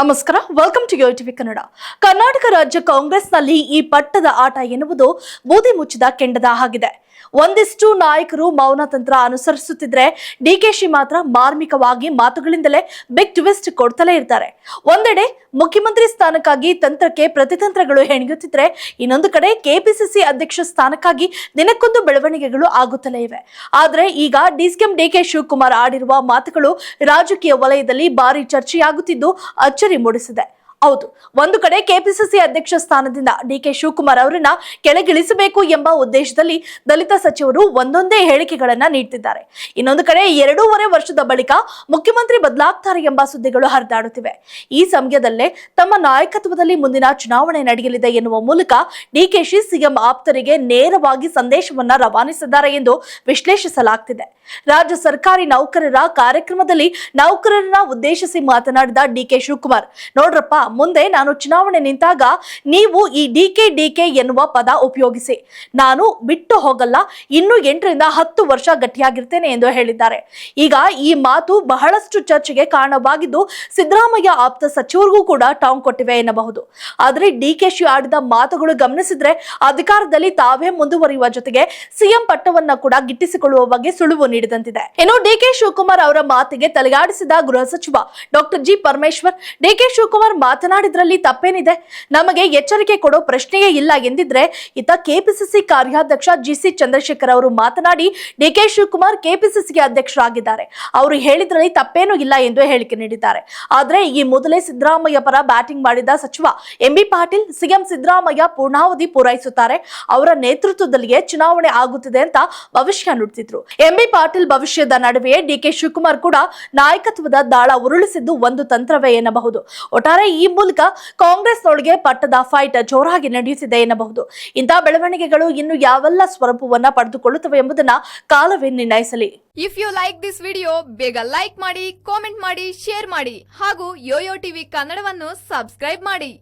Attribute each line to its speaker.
Speaker 1: ನಮಸ್ಕಾರ. Welcome to Yo TV Kannada Karnataka ರಾಜ್ಯ ಕಾಂಗ್ರೆಸ್ನಲ್ಲಿ ಈ ಪಟ್ಟದ ಆಟ ಎನ್ನುವುದು ಬೂದಿ ಮುಚ್ಚಿದ ಕೆಂಡದ ಹಾಗಿದೆ ಒಂದಿಷ್ಟು ನಾಯಕರು ಮೌನ ತಂತ್ರ ಅನುಸರಿಸುತ್ತಿದ್ರೆ ಡಿಕೆಶಿ ಮಾತ್ರ ಮಾರ್ಮಿಕವಾಗಿ ಮಾತುಗಳಿಂದಲೇ ಬಿಗ್ ಟ್ವಿಸ್ಟ್ ಕೊಡ್ತಲೇ ಇರ್ತಾರೆ. ಒಂದೆಡೆ ಮುಖ್ಯಮಂತ್ರಿ ಸ್ಥಾನಕ್ಕಾಗಿ ತಂತ್ರಕ್ಕೆ ಪ್ರತಿತಂತ್ರಗಳು ಹೆಣಗುತ್ತಿದ್ರೆ ಇನ್ನೊಂದು ಕಡೆ ಕೆಪಿಸಿಸಿ ಅಧ್ಯಕ್ಷ ಸ್ಥಾನಕ್ಕಾಗಿ ದಿನಕ್ಕೊಂದು ಬೆಳವಣಿಗೆಗಳು ಆಗುತ್ತಲೇ ಇವೆ. ಆದ್ರೆ ಈಗ ಡಿಸಿಎಂ ಡಿಕೆ ಶಿವಕುಮಾರ್ ಆಡಿರುವ ಮಾತುಗಳು ರಾಜಕೀಯ ವಲಯದಲ್ಲಿ ಭಾರಿ ಚರ್ಚೆಯಾಗುತ್ತಿದ್ದು ಅಚ್ಚರಿ ಮೂಡಿಸಿದೆ. ಹೌದು. ಒಂದು ಕಡೆ ಕೆಪಿಸಿಸಿ ಅಧ್ಯಕ್ಷ ಸ್ಥಾನದಿಂದ ಡಿಕೆ ಶಿವಕುಮಾರ್ ಅವರನ್ನ ಕೆಳಗಿಳಿಸಬೇಕು ಎಂಬ ಉದ್ದೇಶದಲ್ಲಿ ದಲಿತ ಸಚಿವರು ಒಂದೊಂದೇ ಹೇಳಿಕೆಗಳನ್ನ ನೀಡ್ತಿದ್ದಾರೆ. ಇನ್ನೊಂದು ಕಡೆ ಎರಡೂವರೆ ವರ್ಷದ ಬಳಿಕ ಮುಖ್ಯಮಂತ್ರಿ ಬದಲಾಗ್ತಾರೆ ಎಂಬ ಸುದ್ದಿಗಳು ಹರಿದಾಡುತ್ತಿವೆ. ಈ ಸಮಯದಲ್ಲೇ ತಮ್ಮ ನಾಯಕತ್ವದಲ್ಲಿ ಮುಂದಿನ ಚುನಾವಣೆ ನಡೆಯಲಿದೆ ಎನ್ನುವ ಮೂಲಕ ಡಿಕೆಶಿ ಸಿಎಂ ಆಪ್ತರಿಗೆ ನೇರವಾಗಿ ಸಂದೇಶವನ್ನ ರವಾನಿಸಿದ್ದಾರೆ ಎಂದು ವಿಶ್ಲೇಷಿಸಲಾಗ್ತಿದೆ. ರಾಜ್ಯ ಸರ್ಕಾರಿ ನೌಕರರ ಕಾರ್ಯಕ್ರಮದಲ್ಲಿ ನೌಕರರನ್ನ ಉದ್ದೇಶಿಸಿ ಮಾತನಾಡಿದ ಡಿಕೆ ಶಿವಕುಮಾರ್, ನೋಡ್ರಪ್ಪ ಮುಂದೆ ನಾನು ಚುನಾವಣೆ ನಿಂತಾಗ ನೀವು ಈ ಡಿಕೆ ಡಿಕೆ ಎನ್ನುವ ಪದ ಉಪಯೋಗಿಸಿ. ನಾನು ಬಿಟ್ಟು ಹೋಗಲ್ಲ, ಇನ್ನು ಎಂಟರಿಂದ ಹತ್ತು ವರ್ಷ ಗಟ್ಟಿಯಾಗಿರ್ತೇನೆ ಎಂದು ಹೇಳಿದ್ದಾರೆ. ಈಗ ಈ ಮಾತು ಬಹಳಷ್ಟು ಚರ್ಚೆಗೆ ಕಾರಣವಾಗಿದ್ದು, ಸಿದ್ದರಾಮಯ್ಯ ಆಪ್ತ ಸಚಿವರಿಗೂ ಕೂಡ ಟಾಂಗ್ ಕೊಟ್ಟಿವೆ ಎನ್ನಬಹುದು. ಆದರೆ ಡಿಕೆಶಿ ಆಡಿದ ಮಾತುಗಳು ಗಮನಿಸಿದ್ರೆ ಅಧಿಕಾರದಲ್ಲಿ ತಾವೇ ಮುಂದುವರಿಯುವ ಜೊತೆಗೆ ಸಿಎಂ ಪಟ್ಟವನ್ನ ಕೂಡ ಗಿಟ್ಟಿಸಿಕೊಳ್ಳುವ ಬಗ್ಗೆ ಸುಳಿವು ನೀಡಿದಂತಿದೆ. ಇನ್ನು ಡಿಕೆ ಶಿವಕುಮಾರ್ ಅವರ ಮಾತಿಗೆ ತಲೆಗಾಡಿಸಿದ ಗೃಹ ಸಚಿವ doctor G Parameshwar DK Shivakumar ಮಾತನಾಡಿದ್ರಲ್ಲಿ ತಪ್ಪೇನಿದೆ? ನಮಗೆ ಎಚ್ಚರಿಕೆ ಕೊಡೋ ಪ್ರಶ್ನೆಯೇ ಇಲ್ಲ ಎಂದಿದ್ರೆ ಇತ ಕೆಪಿಸಿಸಿ ಕಾರ್ಯಾಧ್ಯಕ್ಷ ಜಿ ಸಿ ಚಂದ್ರಶೇಖರ್ ಅವರು ಮಾತನಾಡಿ ಡಿಕೆ ಶಿವಕುಮಾರ್ ಕೆಪಿಸಿಸಿಗೆ ಅಧ್ಯಕ್ಷರಾಗಿದ್ದಾರೆ. ಅವರು ಹೇಳಿದ್ರಲ್ಲಿ ತಪ್ಪೇನೂ ಇಲ್ಲ ಎಂದು ಹೇಳಿಕೆ ನೀಡಿದ್ದಾರೆ. ಆದ್ರೆ ಈ ಮೊದಲೇ ಸಿದ್ದರಾಮಯ್ಯ ಪರ ಬ್ಯಾಟಿಂಗ್ ಮಾಡಿದ ಸಚಿವ ಎಂಬಿ ಪಾಟೀಲ್, ಸಿಎಂ ಸಿದ್ದರಾಮಯ್ಯ ಪೂರ್ಣಾವಧಿ ಪೂರೈಸುತ್ತಾರೆ. ಅವರ ನೇತೃತ್ವದಲ್ಲಿಯೇ ಚುನಾವಣೆ ಆಗುತ್ತಿದೆ ಅಂತ ಭವಿಷ್ಯ ನುಡಿಸಿದ್ರು ಎಂಬಿ ಪಾಟೀಲ್ ಭವಿಷ್ಯದ ನಡುವೆಯೇ ಡಿಕೆ ಶಿವಕುಮಾರ್ ಕೂಡ ನಾಯಕತ್ವದ ದಾಳ ಉರುಳಿಸಿದ್ದು ಒಂದು ತಂತ್ರವೇ ಎನ್ನಬಹುದು. ಒಟ್ಟಾರೆ ಈ ಮೂಲಕ ಕಾಂಗ್ರೆಸ್ನೊಳಗೆ ಪಟ್ಟದ ಫೈಟ್ ಜೋರಾಗಿ ನಡೆಯುತ್ತಿದೆ ಎನ್ನಬಹುದು. ಇಂತಹ ಬೆಳವಣಿಗೆಗಳು ಇನ್ನು ಯಾವೆಲ್ಲ ಸ್ವರೂಪವನ್ನ ಪಡೆದುಕೊಳ್ಳುತ್ತವೆ ಎಂಬುದನ್ನ ಕಾಲವೇ ನಿರ್ಣಯಿಸಲಿ.
Speaker 2: If you like this video ಬೇಗ ಲೈಕ್ ಮಾಡಿ ಕಾಮೆಂಟ್ ಮಾಡಿ ಶೇರ್ ಮಾಡಿ ಹಾಗೂ ಯೋಯೋ ಟಿವಿ ಕನ್ನಡವನ್ನು ಸಬ್ಸ್ಕ್ರೈಬ್ ಮಾಡಿ.